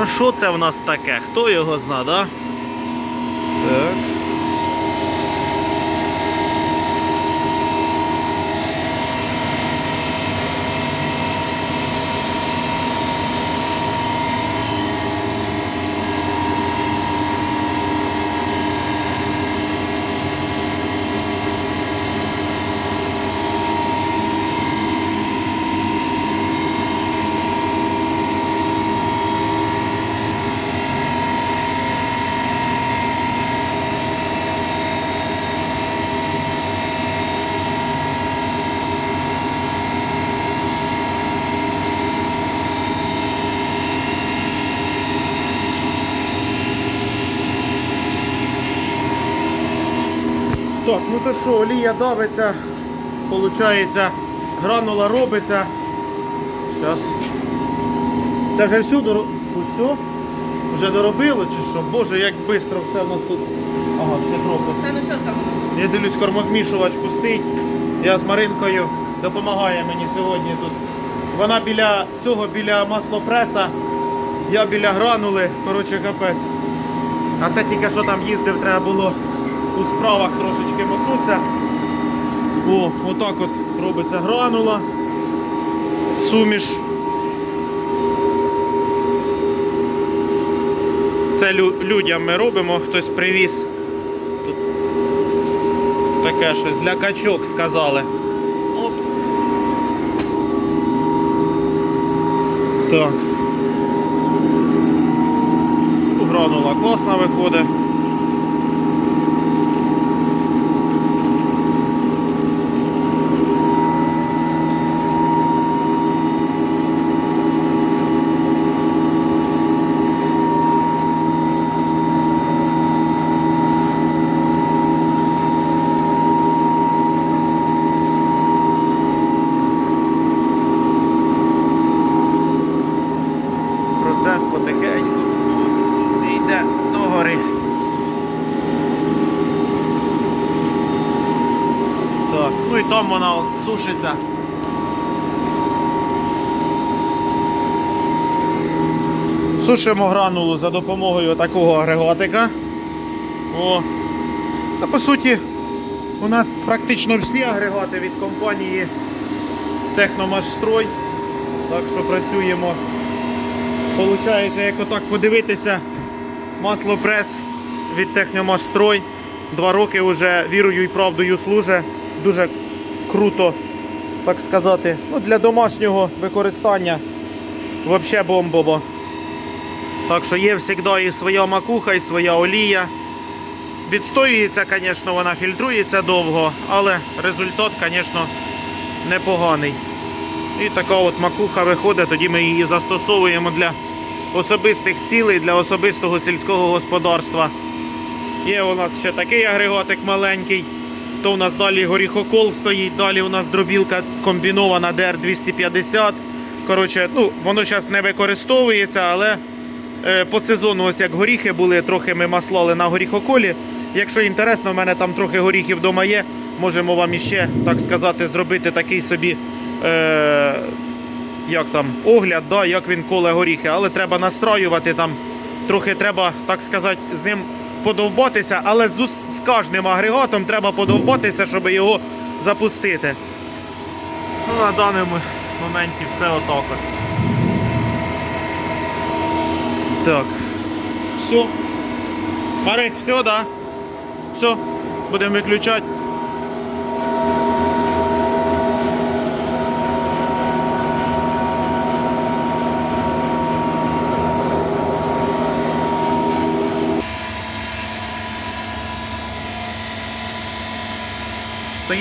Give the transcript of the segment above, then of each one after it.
А що це в нас таке? Хто його зна, да? Так. Так, ну то що, олія давиться, получається, гранула робиться. Зараз. Це вже всю доро... Усю? Вже доробило чи що? Боже, як швидко все в нас тут. Ага, ще трохи. Та ну що там? Я дивлюсь, кормозмішувач пустий. Я з Маринкою допомагає мені сьогодні тут. Вона біля цього, біля маслопреса, я біля гранули, коротше капець. А це тільки що там їздив, треба було у справах трошечки мотнутися. О, отак от робиться гранула. Суміш. Це лю- людям ми робимо, хтось привіз. Тут таке щось для качок сказали. Оп. Так. Ну, Гранула класна виходить. Процес потихеньку йде догори. Так, ну і там вона сушиться. Сушимо гранулу за допомогою такого агрегатика. О. Та по суті, у нас практично всі агрегати від компанії Техномашстрой. Так що працюємо. Получається, як отак подивитися, маслопрес від Техномашстрой. Два роки вже вірою і правдою служить. Дуже круто, так сказати. Ну, для домашнього використання взагалі бомбово. Так що є завжди і своя макуха, і своя олія. Відстоюється, звісно, вона фільтрується довго, але результат, звісно, непоганий. І така от макуха виходить, тоді ми її застосовуємо для особистих цілей, для особистого сільського господарства. Є у нас ще такий агрегатик маленький. То у нас далі горіхокол стоїть, далі у нас дробілка комбінована DR250. Коротше, ну, воно зараз не використовується, але е, по сезону, ось як горіхи були, трохи ми маслали на горіхоколі. Якщо інтересно, в мене там трохи горіхів вдома є. Можемо вам іще, так сказати, зробити такий собі е, як там, огляд, да, як він коле горіхи, але треба настраювати там, трохи треба, так сказати, з ним подовбатися, але з, з кожним агрегатом треба подовбатися, щоб його запустити. Ну, на даному моменті все отак. Так. Все. Марик, все, да? Все. Будемо виключати.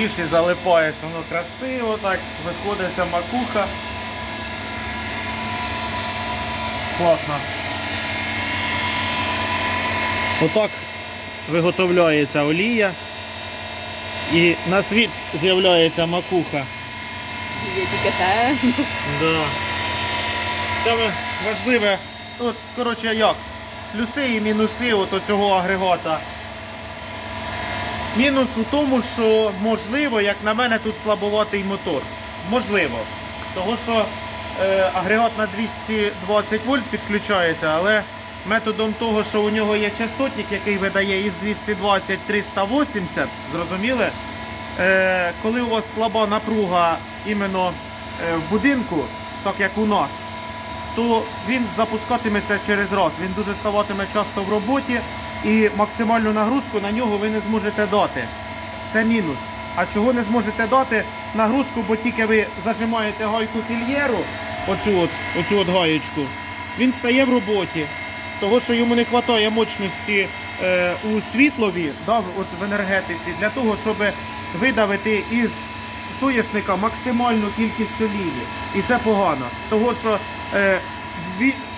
Стоїш і залипаєш, воно красиво так, виходить ця макуха. Класно. Отак виготовляється олія. І на світ з'являється макуха. Є тільки те. Да. Саме важливе, от, коротше, як? Плюси і мінуси от цього агрегата. Мінус у тому, що можливо, як на мене, тут слабоватий мотор. Можливо. Того що е, агрегат на 220 вольт підключається, але методом того, що у нього є частотник, який видає із 220 380, зрозуміли? Е, коли у вас слаба напруга іменно е, в будинку, так як у нас, то він запускатиметься через раз. Він дуже ставатиме часто в роботі і максимальну нагрузку на нього ви не зможете дати. Це мінус. А чого не зможете дати нагрузку, бо тільки ви зажимаєте гайку фільєру, оцю от, оцю от гаєчку, він стає в роботі. Того, що йому не вистачає мощності е, у світлові, да, от в енергетиці, для того, щоб видавити із соняшника максимальну кількість олії. І це погано. Того, що е,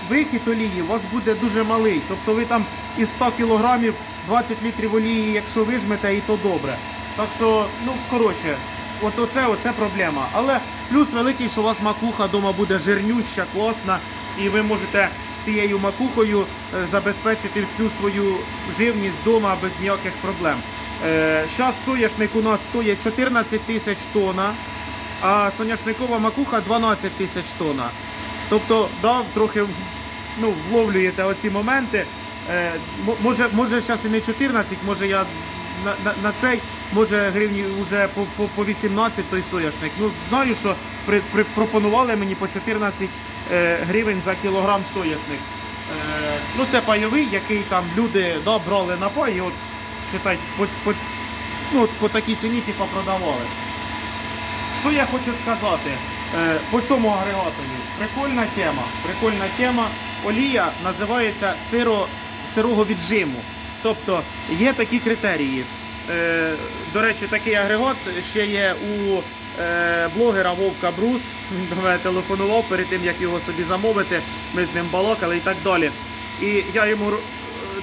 вихід олії у вас буде дуже малий. Тобто ви там із 100 кілограмів 20 літрів олії, якщо вижмете, і то добре. Так що, ну коротше, от оце, оце проблема. Але плюс великий, що у вас макуха вдома буде жирнюща, класна, і ви можете з цією макухою е, забезпечити всю свою живність вдома без ніяких проблем. Зараз соняшник у нас стоїть 14 тисяч тонна, а соняшникова макуха 12 тисяч тонна. Тобто, да, трохи ну, вловлюєте оці моменти. Е, мо- може, може зараз і не 14, може я на, на, на цей, може гривні вже по, по, по 18 той соняшник. Ну, знаю, що при, при, пропонували мені по 14 е, гривень за кілограм соняшник. Е, ну, це пайовий, який там люди да, брали на пай, і от читай, по, по, ну, по такій ціні типу, продавали. Що я хочу сказати по цьому агрегатові? Прикольна тема. Прикольна тема. Олія називається сиро, сирого віджиму. Тобто є такі критерії. Е, до речі, такий агрегат ще є у е, блогера Вовка Брус. Він до мене телефонував перед тим, як його собі замовити. Ми з ним балакали і так далі. І я йому е,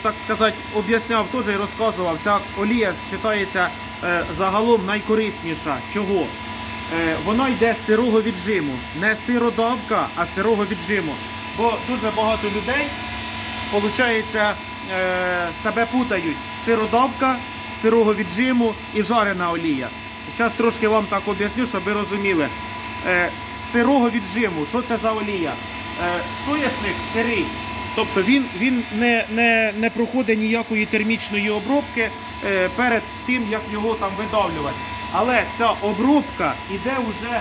так сказати, об'ясняв теж і розказував, ця олія вважається загалом найкорисніша. Чого? Вона йде з сирого віджиму. Не сиродавка, а сирого віджиму. Бо дуже багато людей, виходить, е, себе путають. Сиродавка, сирого віджиму і жарена олія. Зараз трошки вам так об'ясню, щоб ви розуміли. Е, з сирого віджиму, що це за олія? Е, соняшник сирий. Тобто він, він не, не, не проходить ніякої термічної обробки е, перед тим, як його там видавлювати. Але ця обробка йде вже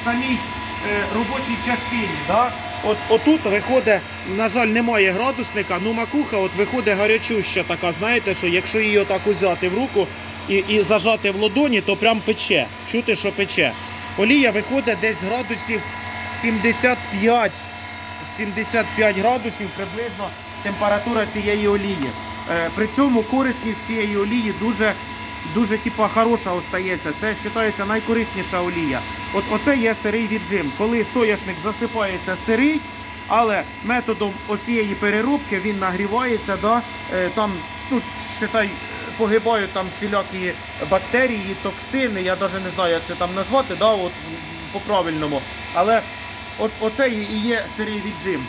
в самій е, робочій частині. Да? От, отут виходить, на жаль, немає градусника, ну макуха от виходить гарячуща така, знаєте, що якщо її отак узяти в руку і, і зажати в ладоні, то прям пече. Чути, що пече. Олія виходить десь градусів 75 75 градусів приблизно температура цієї олії. Е, При цьому корисність цієї олії дуже, дуже типа, хороша остається. Це вважається найкорисніша олія. От оце є сирий віджим. Коли соняшник засипається сирий, але методом оцієї переробки він нагрівається, да, е, там, ну, считай, погибають там всілякі бактерії, токсини, я навіть не знаю, як це там назвати, да, от, по-правильному. Але от, оце і є сирий віджим.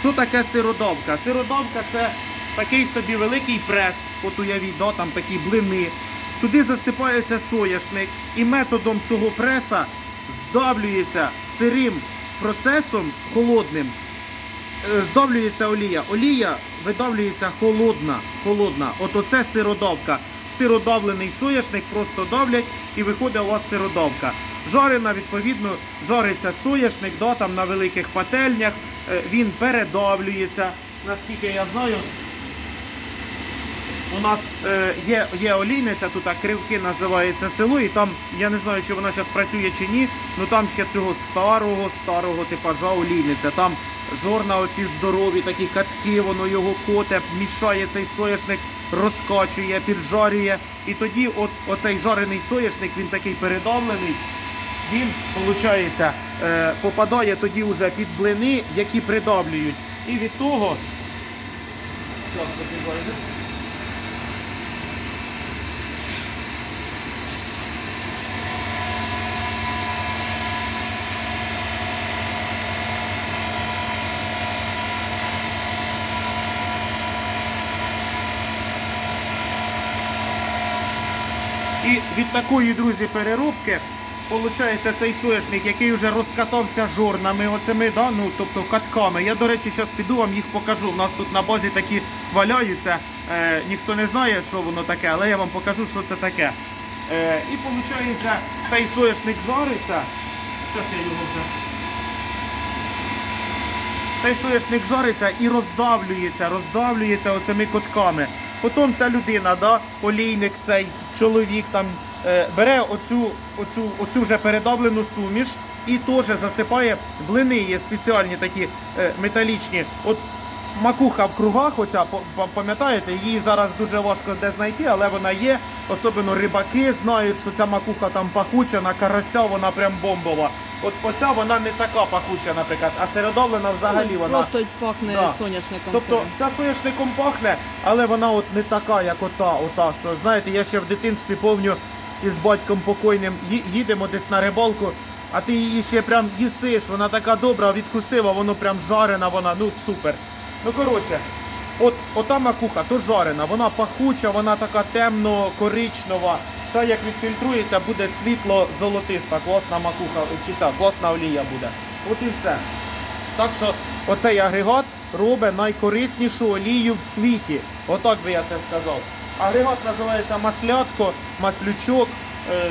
Що таке сиродавка? Сиродавка це такий собі великий прес, от уявіть, да, там такі блини. Туди засипається соняшник, і методом цього преса здавлюється сирим процесом холодним. е, Здавлюється олія. Олія видавлюється холодна. холодна. От оце сиродавка. Сиродавлений соняшник просто давлять і виходить у вас сиродавка. Жарена, відповідно, жариться соняшник, да, там на великих пательнях. Е, Він передавлюється. Наскільки я знаю, у нас е, є, є олійниця, тут кривки називається село, і там я не знаю, чи вона зараз працює чи ні, але там ще цього старого, старого типажа олійниця. Там жорна, оці здорові такі катки, воно його коте, мішає цей соняшник, розкачує, піджарює. І тоді от, оцей жарений соняшник, він такий передавлений. Він, виходить, е, попадає тоді вже під блини, які придавлюють. І від того. Так, від такої, друзі, переробки Получається цей соняшник, який вже розкатався жорнами, оцими, да, ну, тобто катками. Я, до речі, зараз піду вам їх покажу. У нас тут на базі такі валяються. Е, ніхто не знає, що воно таке, але я вам покажу, що це таке. Е, і виходить, цей соняшник жариться. Зараз я його вже. Цей соняшник жариться і роздавлюється, роздавлюється оцими котками. Потім ця людина, да, олійник, цей чоловік там бере оцю, оцю, оцю вже передавлену суміш і теж засипає блини, є спеціальні такі е, металічні. От макуха в кругах, оця, пам'ятаєте, її зараз дуже важко де знайти, але вона є. Особливо рибаки знають, що ця макуха там пахуча, на карася вона прям бомбова. От оця вона не така пахуча, наприклад, а середовлена взагалі вона. Просто пахне Да. соняшником. Тобто ця соняшником пахне, але вона от не така, як ота, ота. Що знаєте, я ще в дитинстві повню із батьком покойним їдемо десь на рибалку, а ти її ще прям їсиш, вона така добра, відкусила, воно прям жарена, вона, ну супер. Ну коротше, от ота макуха, то жарена, вона пахуча, вона така темно-коричнева. Це як відфільтрується, буде світло-золотиста, класна макуха, чи ця класна олія буде. От і все. Так що оцей агрегат робить найкориснішу олію в світі. Отак би я це сказав. Агрегат називається маслятко, маслючок. Е,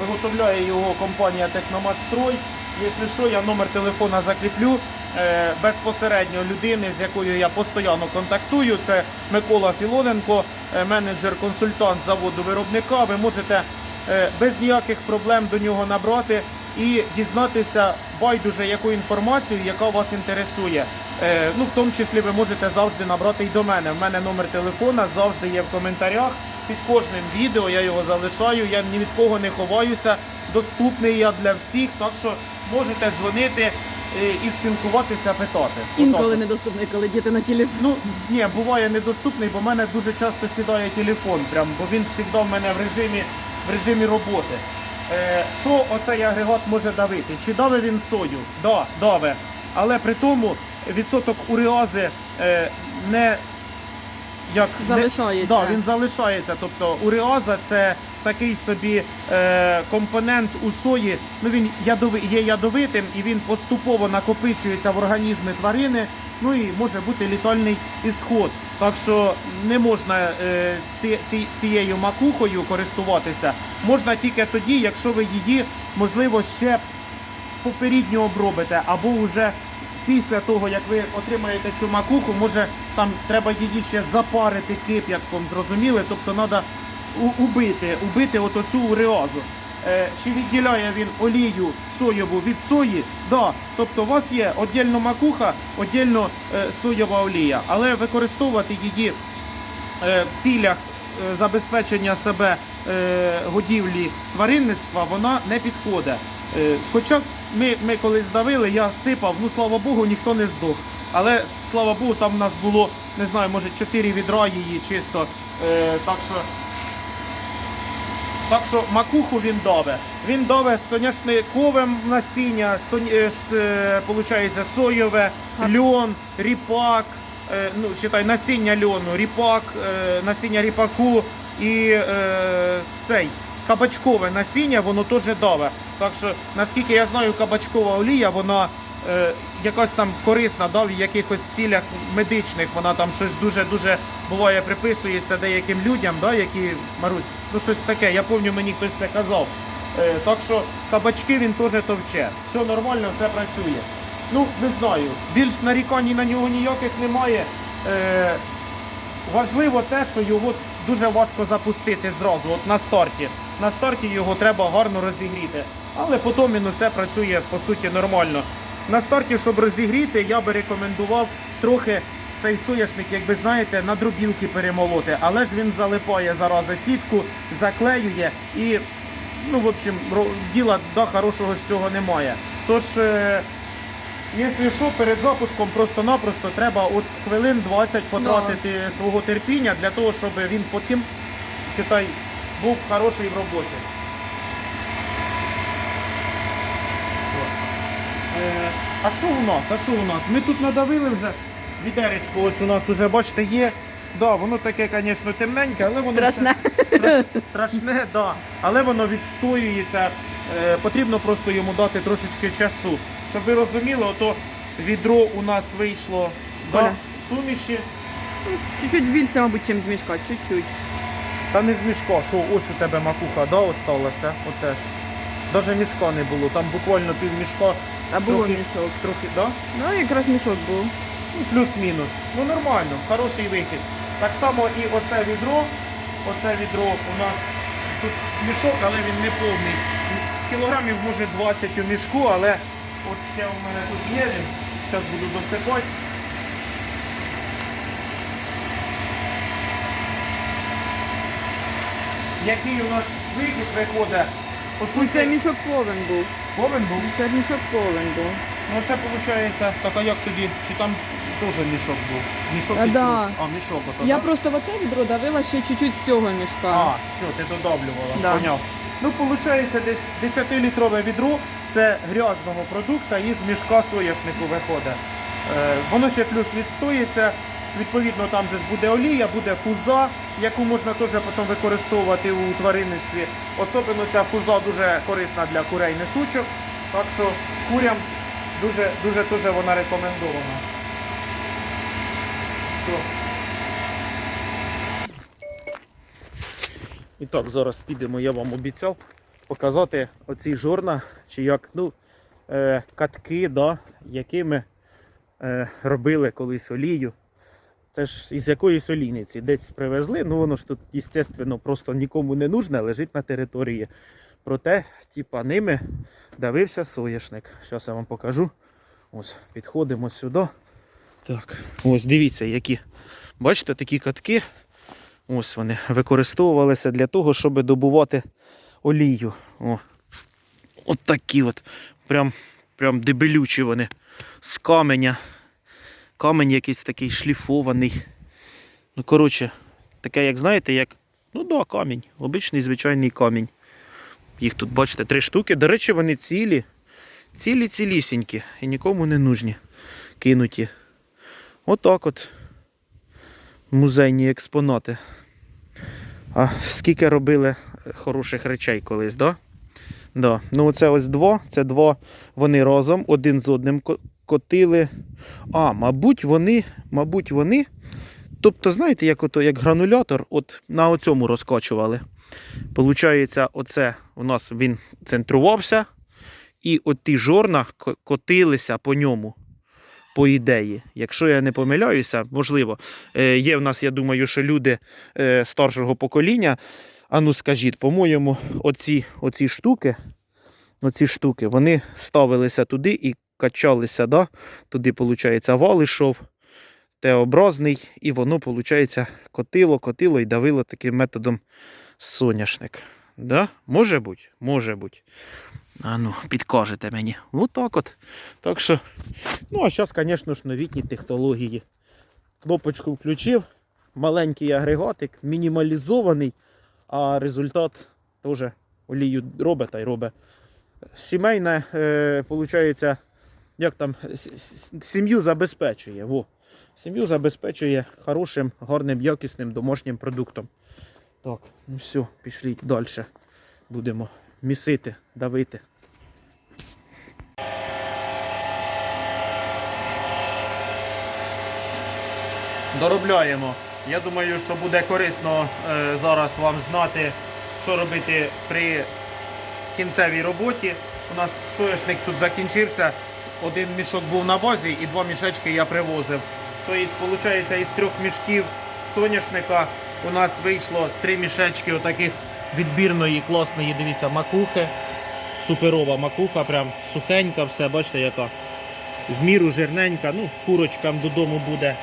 виготовляє його компанія Техномашстрой. Якщо що, я номер телефона закріплю е, безпосередньо людини, з якою я постійно контактую. Це Микола Філоненко, е, менеджер-консультант заводу виробника. Ви можете без ніяких проблем до нього набрати і дізнатися байдуже яку інформацію, яка вас інтересує. Е, ну, в тому числі ви можете завжди набрати і до мене. В мене номер телефона завжди є в коментарях. Під кожним відео я його залишаю. Я ні від кого не ховаюся. Доступний я для всіх, так що можете дзвонити е, і спілкуватися, питати. Інколи недоступний, коли діти на телефон. Ну ні, буває недоступний, бо в мене дуже часто сідає телефон, прям, бо він завжди в мене в режимі, в режимі роботи. Е, що оцей агрегат може давити? Чи дави він сою? Да, даве. Але при тому відсоток уріази е, не як не- Залишається. да, він залишається. Тобто уріаза це такий собі е, компонент у сої. Ну він ядови, є ядовитим і він поступово накопичується в організмі тварини. Ну і може бути літальний ісход. Так що не можна е, ці, ці, цією макухою користуватися. Можна тільки тоді, якщо ви її можливо ще попередньо обробите, або вже після того, як ви отримаєте цю макуху, може там треба її ще запарити кип'ятком, зрозуміли? Тобто треба убити, убити оцю уреазу. Е, чи відділяє він олію соєву від сої? Да. Тобто у вас є віддільно макуха, віддільно е, соєва олія, але використовувати її е, в цілях забезпечення себе годівлі тваринництва вона не підходить. Хоча ми, ми колись здавили, я сипав, ну слава Богу, ніхто не здох. Але слава Богу, там в нас було, не знаю, може 4 відра її чисто. Е, так що так що макуху він даве. Він даве з соняшниковим насіння, сон, е, з, е, получається, соєве, льон, ріпак, е, ну, читай, насіння льону, ріпак, е, насіння ріпаку і е, цей кабачкове насіння, воно теж даве. Так що, наскільки я знаю, кабачкова олія, вона е, якась там корисна, да, в якихось цілях медичних, вона там щось дуже-дуже буває приписується деяким людям, да, які, Марусь, ну щось таке, я пам'ятаю, мені хтось це казав. Е, так що кабачки він теж товче. Все нормально, все працює. Ну, не знаю. Більш нарікань на нього ніяких немає. Е, важливо те, що його дуже важко запустити зразу, от на старті. На старті його треба гарно розігріти. Але потім він усе працює по суті нормально. На старті, щоб розігріти, я би рекомендував трохи цей соняшник, як ви знаєте, на дробілки перемолоти. Але ж він залипає зараза сітку, заклеює і, ну, в общем, діла да, хорошого з цього немає. Тож. Е, Якщо що, перед запуском просто-напросто треба от хвилин 20 потратити свого терпіння для того, щоб він потім, считай, був хороший в роботі. Е, а що у нас? А що у нас? Ми тут надавили вже відеречко, ось у нас вже, бачите, є. Да, воно таке, звісно, темненьке, але воно Страшне. все- страш- страшне, да. але воно відстоюється Е, потрібно просто йому дати трошечки часу. Щоб ви розуміли, ото відро у нас вийшло до Оля. суміші. Ну, Чуть-чуть більше, мабуть, чим з мішка, чуть-чуть. Та не з мішка, що ось у тебе макуха, да, осталася. Оце ж. Даже мішка не було, там буквально пів мішка, А було Трохи. мішок. трохи, да? Ну, якраз мішок був. Ну, плюс-мінус. Ну нормально, хороший вихід. Так само і оце відро. Оце відро у нас тут мішок, але він не повний. Кілограмів може 20 у мішку, але от ще у мене тут є він. Зараз буду досипати. Який у нас вихід виходить? По Ну, це мішок повен був. повен був. Це мішок повен був. Ну це виходить, так а як тоді? Чи там теж мішок був? Мішок А, і да. А, мішок ото, Я так? просто в оце відро давила ще чуть-чуть з цього мішка. А, все, ти додавлювала, Да. поняв. Ну, виходить, десь 10-літрове відро це грязного продукту із мішка соняшнику виходить. Е, воно ще плюс відстоїться. Відповідно, там же ж буде олія, буде фуза, яку можна теж потім використовувати у тваринництві. Особливо ця фуза дуже корисна для курей несучок. Так що курям дуже, дуже, дуже вона рекомендована. І так, зараз підемо, я вам обіцяв показати оці жорна, чи як, ну, е, катки, да, якими е, робили колись олію. Це ж із якоїсь олійниці десь привезли, ну воно ж тут, звісно, просто нікому не нужне, лежить на території. Проте, типа, ними давився соняшник. Зараз я вам покажу. Ось, підходимо сюди. Так, ось дивіться, які. Бачите, такі катки. Ось вони використовувалися для того, щоб добувати олію. О, от такі от. Прям, прям дебелючі вони. З каменя. Камень якийсь такий шліфований. Ну, коротше, таке, як знаєте, як. Ну да, камінь. Обичний звичайний камінь. Їх тут, бачите, три штуки. До речі, вони цілі. Цілі цілісінькі і нікому не нужні. Кинуті. Отак от. Музейні експонати. А скільки робили хороших речей колись, да? Да. Ну, це ось два. Це два. Вони разом один з одним ко- котили. А, мабуть, вони, мабуть, вони. Тобто, знаєте, як, ото, як гранулятор, от на оцьому розкачували. Получається, оце у нас він центрувався, і от ті жорна котилися по ньому. По ідеї, якщо я не помиляюся, можливо, Е, є в нас, я думаю, що люди е, старшого покоління. А ну скажіть, по-моєму, оці, оці штуки, оці штуки, вони ставилися туди і качалися, да? туди, виходить, вал ішов, Т-образний, і воно, виходить, котило, котило і давило таким методом соняшник. Да? Може бути? Може бути. А ну, підкажете мені. Отак от. Так що, ну а зараз, звісно ж, новітні технології. Кнопочку включив, маленький агрегатик, мінімалізований, а результат теж олію робить та й робить. Сімейне, е, виходить, як там, сім'ю забезпечує. Во. Сім'ю забезпечує хорошим, гарним, якісним домашнім продуктом. Так, ну все, пішліть далі. Будемо місити, давити. Доробляємо. Я думаю, що буде корисно е, зараз вам знати, що робити при кінцевій роботі. У нас соняшник тут закінчився. Один мішок був на базі і два мішечки я привозив. Тобто, виходить, із трьох мішків соняшника у нас вийшло три мішечки отаких відбірної, класної, дивіться, макухи. Суперова макуха, прям сухенька, все, бачите, яка. В міру жирненька, ну, курочкам додому буде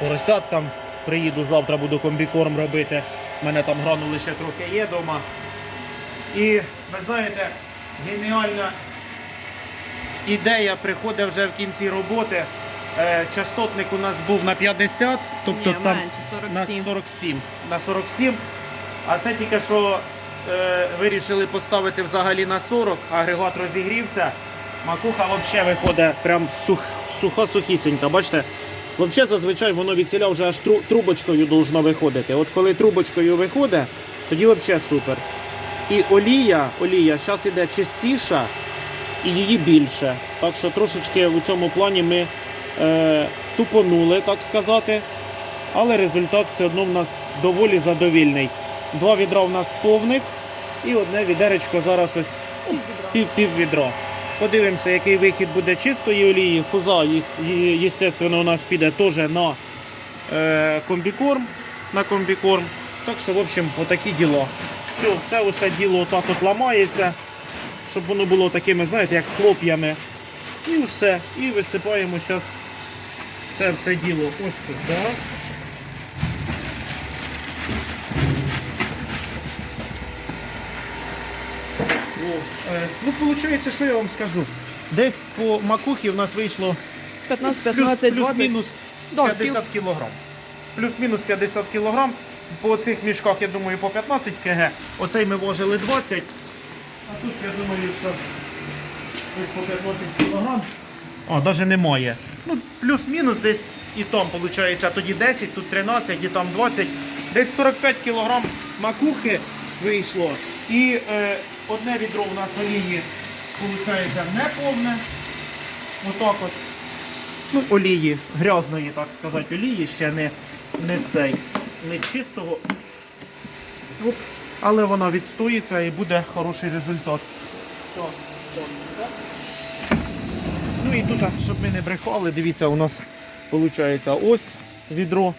поросяткам. Приїду завтра, буду комбікорм робити. У мене там гранули ще трохи є вдома. І ви знаєте, геніальна ідея приходить вже в кінці роботи. Е, частотник у нас був на 50, тобто Ні, там менше, на 47. 47. На 47. А це тільки що е, вирішили поставити взагалі на 40, агрегат розігрівся. Макуха взагалі виходить прям сух, суха-сухісінька. Бачите? Взагалі зазвичай воно від ціля вже аж тру- трубочкою должно виходити. От коли трубочкою виходить, тоді взагалі супер. І олія, олія зараз іде чистіша і її більше. Так що трошечки у цьому плані ми е, тупонули, так сказати. Але результат все одно в нас доволі задовільний. Два відра в нас повних і одне відеречко зараз ось ну, пів, пів. Подивимося, який вихід буде чистої олії. Фуза, звісно, у нас піде теж на е, комбікорм. На комбікорм. Так що, в общем, отакі діла. Все, це усе діло отак от ламається, щоб воно було такими, знаєте, як хлоп'ями. І все. І висипаємо зараз це все діло ось сюди. О, е, ну, виходить, що я вам скажу. Десь по макухі в нас вийшло 15, плюс, 15, 20. плюс-мінус Да, 50 кілограм. Плюс-мінус 50 кілограм. По цих мішках, я думаю, по 15 кг. Оцей ми вложили 20. А тут, я думаю, що по 15 кілограм. О, навіть немає. Ну, плюс-мінус десь і там, виходить, тоді 10, тут 13, і там 20. Десь 45 кілограм макухи вийшло. І е, одне відро у нас олії, виходить, не повне. Отак от ну, олії, грязної, так сказати, олії, ще не, не цей, не чистого. Оп. Але вона відстоїться і буде хороший результат. Ну і тут, щоб ми не брехали, дивіться, у нас виходить ось відро.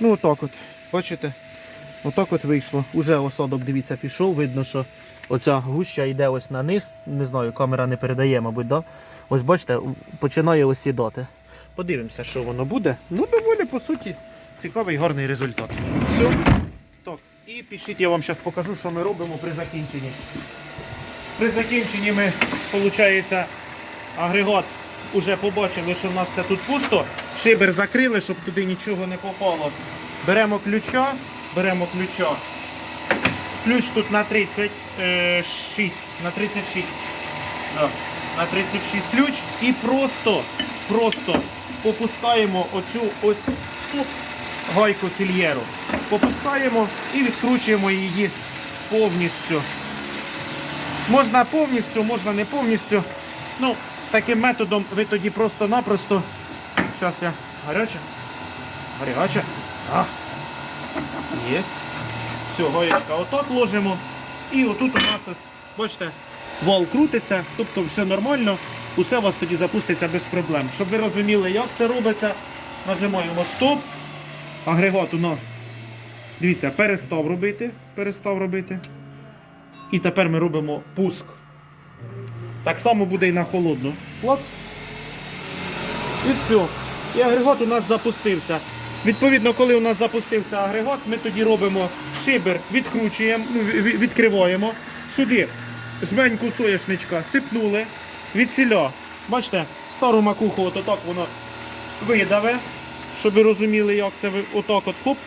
Ну отак от. Бачите? Отак от вийшло. Уже осадок, дивіться, пішов. Видно, що оця гуща йде ось на низ. Не знаю, камера не передає, мабуть, да? Ось бачите, починає осідати. Подивимося, що воно буде. Ну, доволі, по суті, цікавий гарний результат. Все. І пішліть, я вам зараз покажу, що ми робимо при закінченні. При закінченні ми, виходить, агрегат уже побачили, що в нас все тут пусто. Шибер закрили, щоб туди нічого не попало. Беремо ключа, беремо ключа. Ключ тут на 36. На 36. Да. На 36 ключ і просто, просто попускаємо оцю ось оп, гайку фільєру. Попускаємо і відкручуємо її повністю. Можна повністю, можна не повністю. Ну, таким методом ви тоді просто-напросто. Зараз я гаряче. Гаряче. А. Є. Все, гаєчка отак ложимо. І отут у нас бачите, вал крутиться, тобто все нормально, усе у вас тоді запуститься без проблем. Щоб ви розуміли, як це робиться, нажимаємо стоп. Агрегат у нас, дивіться, перестав робити. Перестав робити. І тепер ми робимо пуск. Так само буде і на холодну. Хлопці. І все. І агрегат у нас запустився. Відповідно, коли у нас запустився агрегат, ми тоді робимо шибер, відкручуємо, ну, ві- ві- відкриваємо. Сюди жменьку соняшничка сипнули, відсіля. Бачите, стару макуху отак воно видаве, щоб ви розуміли, як це отак от хоп.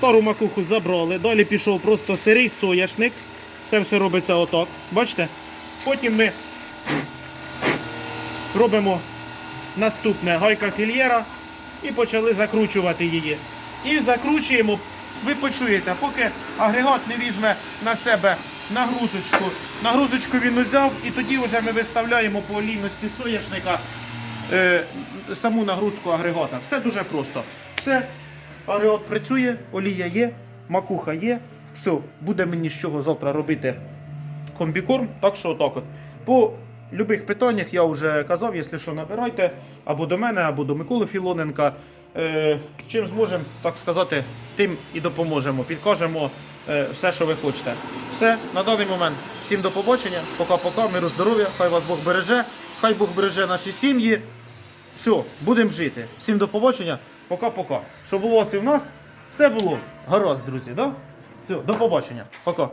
Стару макуху забрали, далі пішов просто сирий соняшник. Це все робиться отак. Бачите? Потім ми робимо наступне гайка фільєра і почали закручувати її. І закручуємо, ви почуєте, поки агрегат не візьме на себе нагрузочку. Нагрузочку він узяв і тоді вже ми виставляємо по олійності соняшника е, саму нагрузку агрегата. Все дуже просто. Все, агрегат працює, олія є, макуха є. Все, буде мені з чого завтра робити комбікорм. Так що отак от. По любих питаннях я вже казав, якщо що, набирайте або до мене, або до Миколи Філоненка. Е, чим зможемо, так сказати, тим і допоможемо. Підкажемо е, все, що ви хочете. Все, на даний момент. Всім до побачення. Пока-пока, миру, здоров'я, хай вас Бог береже, хай Бог береже наші сім'ї. Все, будемо жити. Всім до побачення. Пока-пока. Щоб у вас і в нас все було гаразд, друзі. Да? Все, до побачення. Пока.